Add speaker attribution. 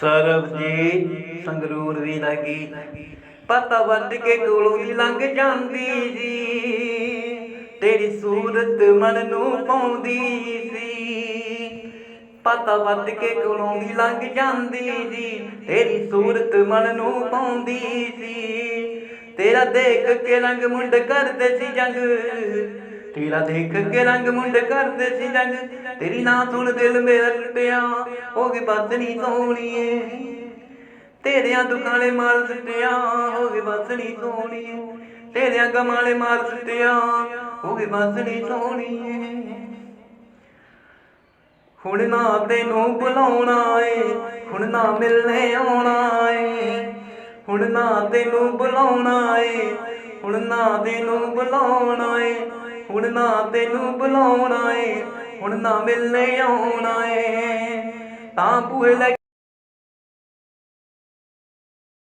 Speaker 1: ਸਰਬਜੀਤ ਸੰਗਰੂਰ ਦੀ ਲੱਗੀ। ਪਤਾ ਵੱਟ ਕੇ ਕੋਲੋਂ ਦੀ ਲੰਘ ਜਾਂਦੀ ਸੀ। ਤੇਰੀ ਸੂਰਤ ਮਨ ਨੂੰ ਪਾਉਂਦੀ ਸੀ। ਪਤਾ ਵੱਟ ਕੇ ਕੋਲੋਂ ਦੀ ਲੰਘ ਜਾਂਦੀ ਸੀ। ਤੇਰੀ ਸੂਰਤ ਮਨ ਨੂੰ ਪਾਉਂਦੀ ਸੀ। ਤੇਰਾ ਦੇਖ ਕੇ ਰੰਗ ਮੁੰਡ ਕਰਦੇ ਸੀ ਜੰਗ। ਤੇਰਾ ਦੇਖ ਕੇ ਰੰਗ ਮੁੰਡ ਕਰਦੇ ਸੀ ਰੰਗ। ਤੇਰੀ ਨਾ ਸੁਣ ਦਿਲ ਮੇਰਾ ਟੁੱਟਿਆ, ਹੋ ਗਈ ਬਸ ਸੋਹਣੀਏ। ਤੇਰਿਆਂ ਦੁਖਾਲੇ ਮਾਰ ਸੁੱਟਿਆ, ਹੋ ਗਈ ਬਸ ਸੋਹਣੀਏ। ਤੇਰਿਆਂ ਗਮਾਲੇ ਮਾਰ ਸੁੱਟਿਆ, ਹੋ ਗਈ ਬਸ ਸੋਹਣੀਏ। ਹੁਣ ਨਾ ਤੈਨੂੰ ਬੁਲਾਉਣਾ ਏ, ਹੁਣ ਨਾ ਮਿਲਣੇ ਆਉਣਾ ਏ। ਹੁਣ ਨਾ ਤੈਨੂੰ ਬੁਲਾਉਣਾ ਏ, ਹੁਣ ਨਾ ਤੈਨੂੰ ਬੁਲਾਉਣਾ ਏ। ਹੁਣ ਨਾ ਤੈਨੂੰ ਬੁਲਾਉਣਾ ਏ ਹੁਣ ਨਾ ਮਿਲਣੇ ਆਉਣਾ ਏ। ਤਾਂ ਪੂਹੇ ਲੈ